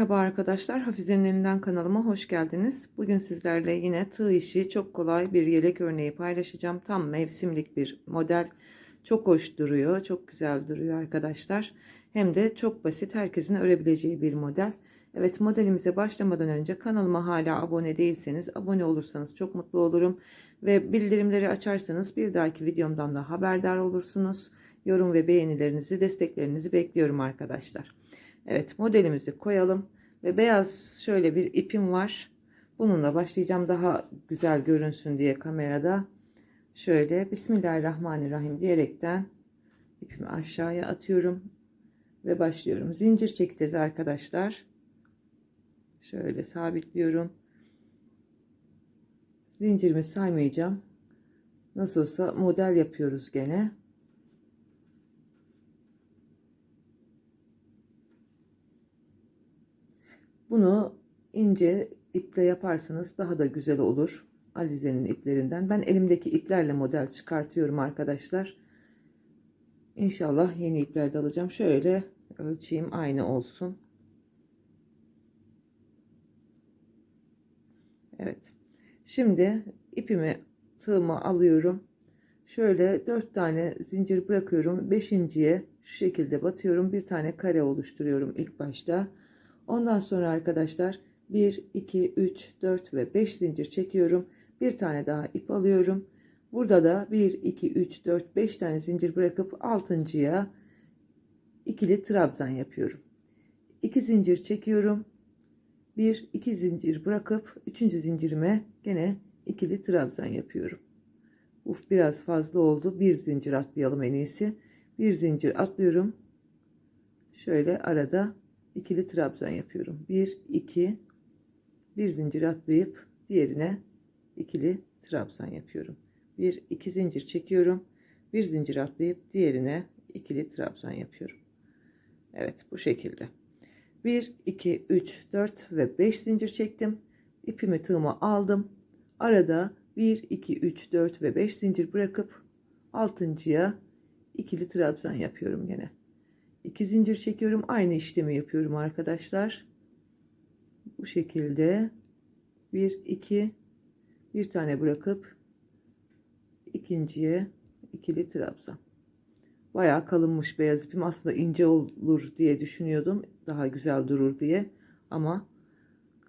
Merhaba arkadaşlar, Hafize'nin elinden kanalıma hoş geldiniz. Bugün sizlerle yine tığ işi çok kolay bir yelek örneği paylaşacağım. Tam mevsimlik bir model. Çok hoş duruyor, çok güzel duruyor arkadaşlar. Hem de çok basit, herkesin örebileceği bir model. Evet modelimize başlamadan önce kanalıma hala abone değilseniz abone olursanız çok mutlu olurum. Ve bildirimleri açarsanız bir dahaki videomdan da haberdar olursunuz. Yorum ve beğenilerinizi, desteklerinizi bekliyorum arkadaşlar. Evet modelimizi koyalım ve beyaz şöyle bir ipim var. Bununla başlayacağım daha güzel görünsün diye kamerada. Şöyle Bismillahirrahmanirrahim diyerekten ipimi aşağıya atıyorum ve başlıyorum. Zincir çekeceğiz arkadaşlar. Şöyle sabitliyorum. Zincirimi saymayacağım. Nasıl olsa model yapıyoruz gene. Bunu ince iple yaparsanız daha da güzel olur. Alize'nin iplerinden. Ben elimdeki iplerle model çıkartıyorum arkadaşlar. İnşallah yeni ipler de alacağım. Şöyle ölçeyim aynı olsun. Evet. Şimdi ipimi tığımı alıyorum. Şöyle dört tane zincir bırakıyorum. Beşinciye şu şekilde batıyorum. Bir tane kare oluşturuyorum ilk başta. Ondan sonra arkadaşlar 1, 2, 3, 4 ve 5 zincir çekiyorum. Bir tane daha ip alıyorum. Burada da 1, 2, 3, 4, 5 tane zincir bırakıp 6.ya ikili trabzan yapıyorum. 2 zincir çekiyorum. 1, 2 zincir bırakıp 3. zincirime gene ikili trabzan yapıyorum. Uf biraz fazla oldu. Bir zincir atlayalım en iyisi. Bir zincir atlıyorum. Şöyle arada ikili trabzan yapıyorum. 1 2 bir zincir atlayıp diğerine ikili trabzan yapıyorum. 1 2 zincir çekiyorum. Bir zincir atlayıp diğerine ikili trabzan yapıyorum. Evet bu şekilde. 1 2 3 4 ve 5 zincir çektim. İpimi tığıma aldım. Arada 1 2 3 4 ve 5 zincir bırakıp altıncıya ikili trabzan yapıyorum gene. 2 zincir çekiyorum. Aynı işlemi yapıyorum arkadaşlar. Bu şekilde 1 2 bir tane bırakıp ikinciye ikili trabzan. Bayağı kalınmış beyaz ipim. Aslında ince olur diye düşünüyordum. Daha güzel durur diye. Ama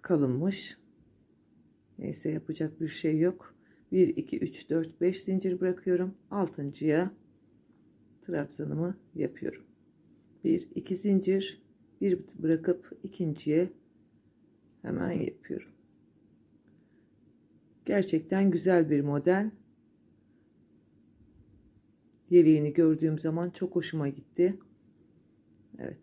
kalınmış. Neyse yapacak bir şey yok. 1 2 3 4 5 zincir bırakıyorum. Altıncıya trabzanımı yapıyorum bir iki zincir. Bir bırakıp ikinciye hemen yapıyorum. Gerçekten güzel bir model. Yeleğini gördüğüm zaman çok hoşuma gitti. Evet.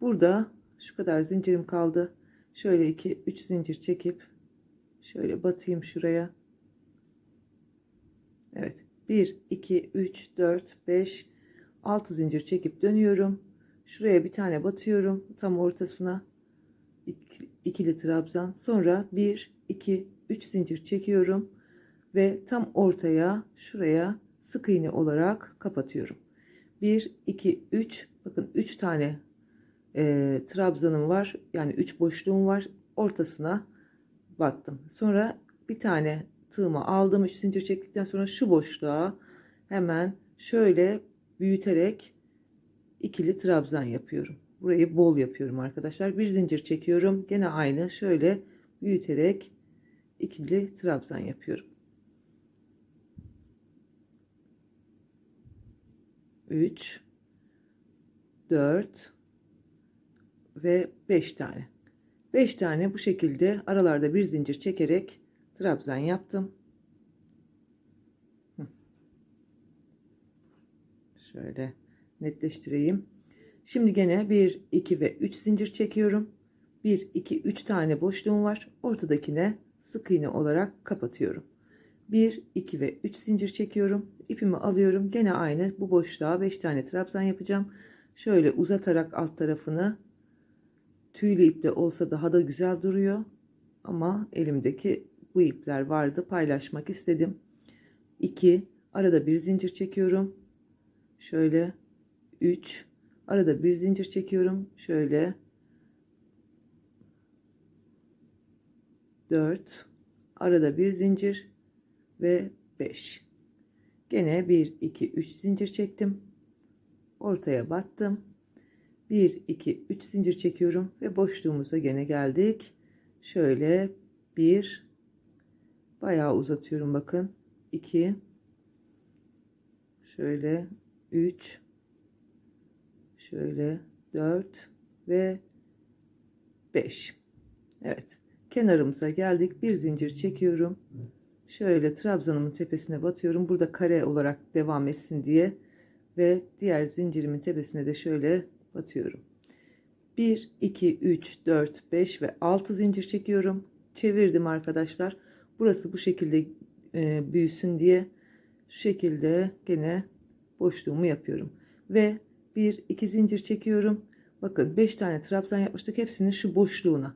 Burada şu kadar zincirim kaldı. Şöyle iki üç zincir çekip şöyle batayım şuraya. Evet. 1 2 3 4 5 6 zincir çekip dönüyorum Şuraya bir tane batıyorum tam ortasına ikili trabzan. Sonra 1 2 3 zincir çekiyorum ve tam ortaya şuraya sık iğne olarak kapatıyorum. 1 2 3 bakın 3 tane e, trabzanım var. Yani 3 boşluğum var. Ortasına battım. Sonra bir tane tığımı aldım. 3 zincir çektikten sonra şu boşluğa hemen şöyle büyüterek ikili trabzan yapıyorum. Burayı bol yapıyorum arkadaşlar. Bir zincir çekiyorum. Gene aynı şöyle büyüterek ikili trabzan yapıyorum. 3 4 ve 5 tane. 5 tane bu şekilde aralarda bir zincir çekerek trabzan yaptım. Şöyle netleştireyim. Şimdi gene 1, 2 ve 3 zincir çekiyorum. 1, 2, 3 tane boşluğum var. Ortadakine sık iğne olarak kapatıyorum. 1, 2 ve 3 zincir çekiyorum. İpimi alıyorum. Gene aynı bu boşluğa 5 tane trabzan yapacağım. Şöyle uzatarak alt tarafını tüylü iple olsa daha da güzel duruyor. Ama elimdeki bu ipler vardı. Paylaşmak istedim. 2 arada bir zincir çekiyorum. Şöyle 3 arada bir zincir çekiyorum. Şöyle. 4 arada bir zincir ve 5 gene 1 2 3 zincir çektim. Ortaya battım. 1 2 3 zincir çekiyorum ve boşluğumuza gene geldik. Şöyle 1 bayağı uzatıyorum bakın. 2 şöyle 3 şöyle 4 ve 5 Evet kenarımıza geldik. Bir zincir çekiyorum. Şöyle trabzanımın tepesine batıyorum. Burada kare olarak devam etsin diye ve diğer zincirimin tepesine de şöyle batıyorum. 1 2 3 4 5 ve 6 zincir çekiyorum. Çevirdim arkadaşlar. Burası bu şekilde e, büyüsün diye şu şekilde gene boşluğumu yapıyorum. Ve bir iki zincir çekiyorum. Bakın 5 tane trabzan yapmıştık. Hepsinin şu boşluğuna.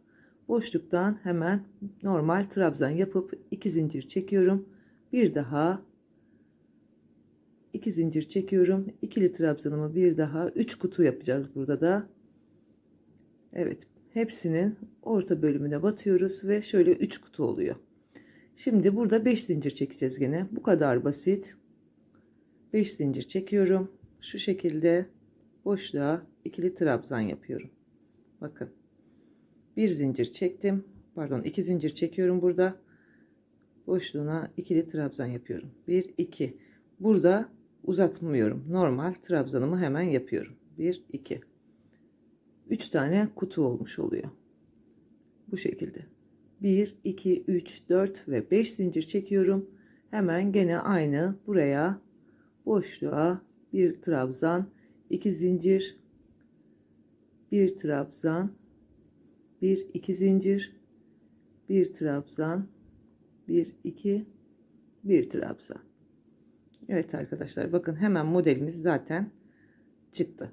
Boşluktan hemen normal trabzan yapıp iki zincir çekiyorum. Bir daha iki zincir çekiyorum. İkili trabzanımı bir daha üç kutu yapacağız burada da. Evet hepsinin orta bölümüne batıyoruz ve şöyle üç kutu oluyor. Şimdi burada 5 zincir çekeceğiz gene. Bu kadar basit. 5 zincir çekiyorum. Şu şekilde boşluğa ikili trabzan yapıyorum. Bakın bir zincir çektim. Pardon iki zincir çekiyorum burada. Boşluğuna ikili trabzan yapıyorum. 1 2 burada uzatmıyorum. Normal trabzanımı hemen yapıyorum. 1 2 3 tane kutu olmuş oluyor. Bu şekilde. 1 2 3 4 ve 5 zincir çekiyorum. Hemen gene aynı buraya boşluğa bir trabzan iki zincir bir trabzan bir iki zincir bir trabzan bir iki bir trabzan. Evet arkadaşlar bakın hemen modelimiz zaten çıktı.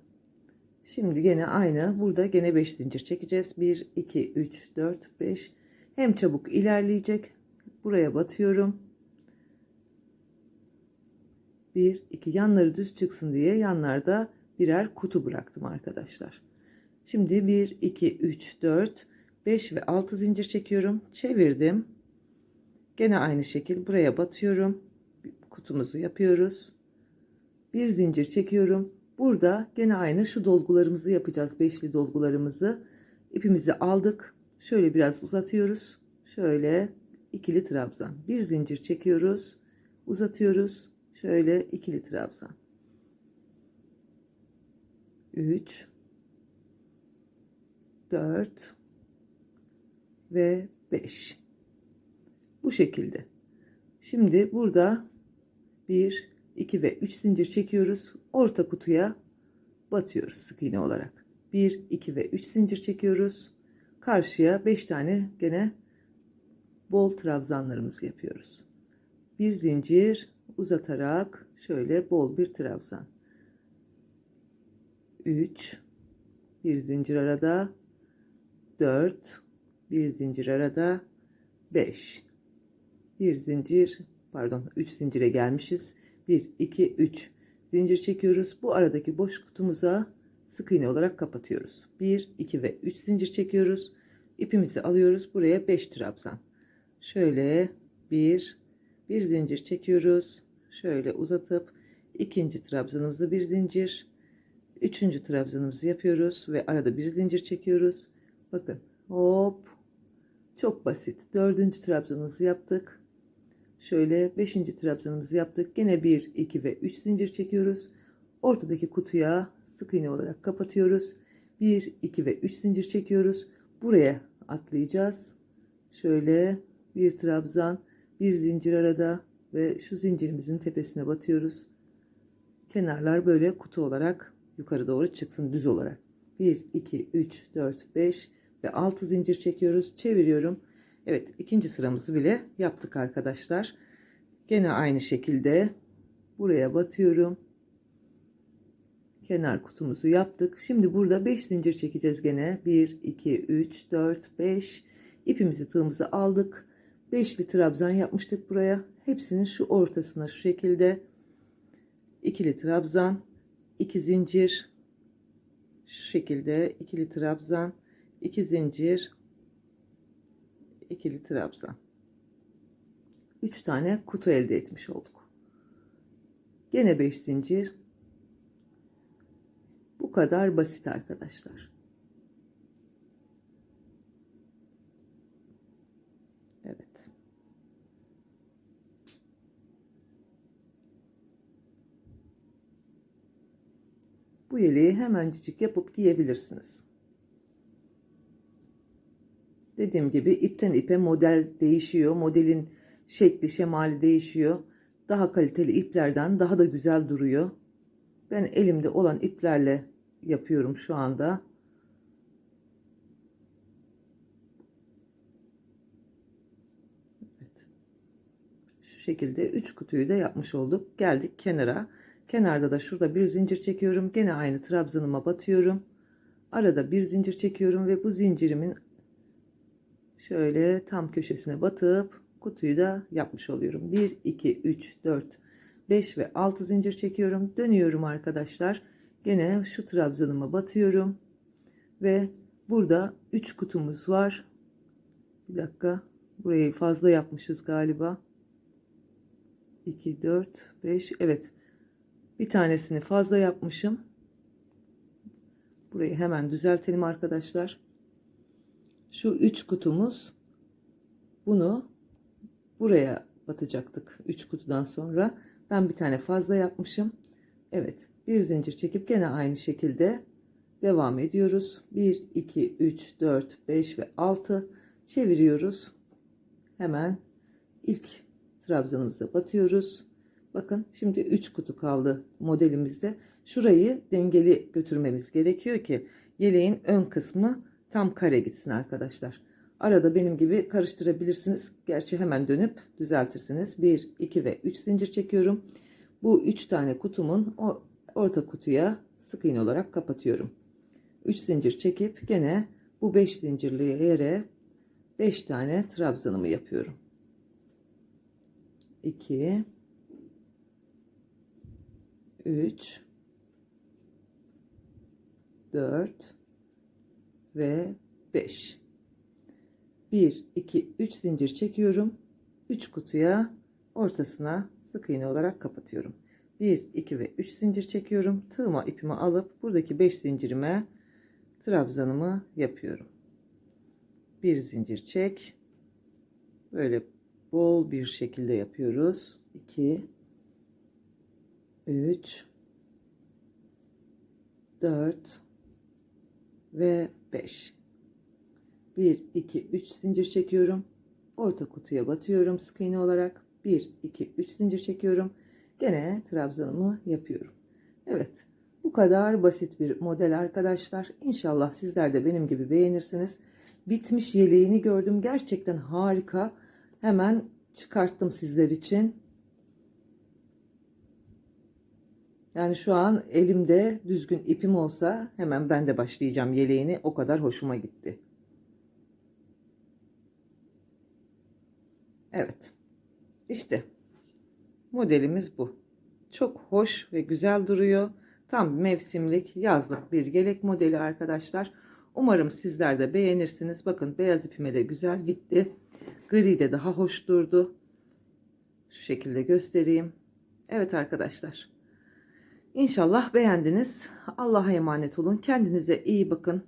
Şimdi gene aynı burada gene 5 zincir çekeceğiz. 1 2 3 4 5 hem çabuk ilerleyecek. Buraya batıyorum. 1 2 yanları düz çıksın diye yanlarda birer kutu bıraktım arkadaşlar. Şimdi 1 2 3 4 5 ve 6 zincir çekiyorum. Çevirdim. Gene aynı şekil buraya batıyorum. Kutumuzu yapıyoruz. Bir zincir çekiyorum. Burada gene aynı şu dolgularımızı yapacağız. Beşli dolgularımızı. İpimizi aldık. Şöyle biraz uzatıyoruz. Şöyle ikili trabzan. Bir zincir çekiyoruz. Uzatıyoruz. Şöyle ikili trabzan. 3 4 ve 5 bu şekilde. Şimdi burada 1 2 ve 3 zincir çekiyoruz. Orta kutuya batıyoruz sık iğne olarak. 1 2 ve 3 zincir çekiyoruz. Karşıya 5 tane gene bol trabzanlarımızı yapıyoruz. Bir zincir uzatarak şöyle bol bir trabzan 3 bir zincir arada 4 bir zincir arada 5 bir zincir pardon 3 zincire gelmişiz. 1 2 3 zincir çekiyoruz. Bu aradaki boş kutumuza sık iğne olarak kapatıyoruz. 1 2 ve 3 zincir çekiyoruz. İpimizi alıyoruz. Buraya 5 trabzan. Şöyle bir bir zincir çekiyoruz. Şöyle uzatıp ikinci trabzanımızı bir zincir üçüncü trabzanımızı yapıyoruz ve arada bir zincir çekiyoruz. Bakın hop. Çok basit. Dördüncü trabzanımızı yaptık. Şöyle beşinci trabzanımızı yaptık. Gene bir iki ve üç zincir çekiyoruz. Ortadaki kutuya sık iğne olarak kapatıyoruz. 1 2 ve 3 zincir çekiyoruz. Buraya atlayacağız. Şöyle bir trabzan bir zincir arada ve şu zincirimizin tepesine batıyoruz. Kenarlar böyle kutu olarak yukarı doğru çıksın düz olarak. 1, 2, 3, 4, 5 ve 6 zincir çekiyoruz. Çeviriyorum. Evet ikinci sıramızı bile yaptık arkadaşlar. Gene aynı şekilde buraya batıyorum. Kenar kutumuzu yaptık. Şimdi burada 5 zincir çekeceğiz gene. 1, 2, 3, 4, 5. İpimizi tığımızı aldık. Beşli trabzan yapmıştık buraya. Hepsinin şu ortasına şu şekilde ikili trabzan, iki zincir, şu şekilde ikili trabzan, iki zincir, ikili trabzan. 3 tane kutu elde etmiş olduk. Gene 5 zincir. Bu kadar basit arkadaşlar. Evet. Bu yeleği hemencik yapıp giyebilirsiniz. Dediğim gibi ipten ipe model değişiyor. Modelin şekli, şemali değişiyor. Daha kaliteli iplerden daha da güzel duruyor. Ben elimde olan iplerle yapıyorum şu anda. Evet. Şu şekilde 3 kutuyu da yapmış olduk. Geldik kenara. Kenarda da şurada bir zincir çekiyorum. Gene aynı trabzanıma batıyorum. Arada bir zincir çekiyorum ve bu zincirimin şöyle tam köşesine batıp kutuyu da yapmış oluyorum. 1 2 3 4 5 ve 6 zincir çekiyorum. Dönüyorum arkadaşlar. Gene şu trabzanıma batıyorum. Ve burada 3 kutumuz var. Bir dakika. Burayı fazla yapmışız galiba. 2 4 5 evet. Bir tanesini fazla yapmışım. Burayı hemen düzeltelim arkadaşlar. Şu 3 kutumuz bunu buraya batacaktık 3 kutudan sonra. Ben bir tane fazla yapmışım. Evet, bir zincir çekip gene aynı şekilde devam ediyoruz. 1 2 3 4 5 ve 6 çeviriyoruz. Hemen ilk trabzanımıza batıyoruz. Bakın şimdi 3 kutu kaldı modelimizde. Şurayı dengeli götürmemiz gerekiyor ki yeleğin ön kısmı tam kare gitsin arkadaşlar. Arada benim gibi karıştırabilirsiniz. Gerçi hemen dönüp düzeltirsiniz. 1, 2 ve 3 zincir çekiyorum. Bu 3 tane kutumun orta kutuya sık iğne olarak kapatıyorum. 3 zincir çekip gene bu 5 zincirli yere 5 tane trabzanımı yapıyorum. 2 3 4 ve 5 1 2 3 zincir çekiyorum. 3 kutuya ortasına sık iğne olarak kapatıyorum. 1 2 ve 3 zincir çekiyorum. Tığıma ipimi alıp buradaki 5 zincirime trabzanımı yapıyorum. Bir zincir çek. Böyle bol bir şekilde yapıyoruz. 2 3 4 ve 5 1 2 3 zincir çekiyorum. Orta kutuya batıyorum sık iğne olarak. 1 2 3 zincir çekiyorum. Gene trabzanımı yapıyorum. Evet bu kadar basit bir model arkadaşlar. İnşallah sizler de benim gibi beğenirsiniz. Bitmiş yeleğini gördüm. Gerçekten harika. Hemen çıkarttım sizler için Yani şu an elimde düzgün ipim olsa hemen ben de başlayacağım yeleğini. O kadar hoşuma gitti. Evet. İşte modelimiz bu. Çok hoş ve güzel duruyor. Tam mevsimlik yazlık bir yelek modeli arkadaşlar. Umarım sizler de beğenirsiniz. Bakın beyaz ipime de güzel gitti. Gri de daha hoş durdu. Şu şekilde göstereyim. Evet arkadaşlar. İnşallah beğendiniz. Allah'a emanet olun. Kendinize iyi bakın.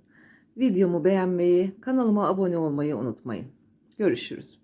Videomu beğenmeyi, kanalıma abone olmayı unutmayın. Görüşürüz.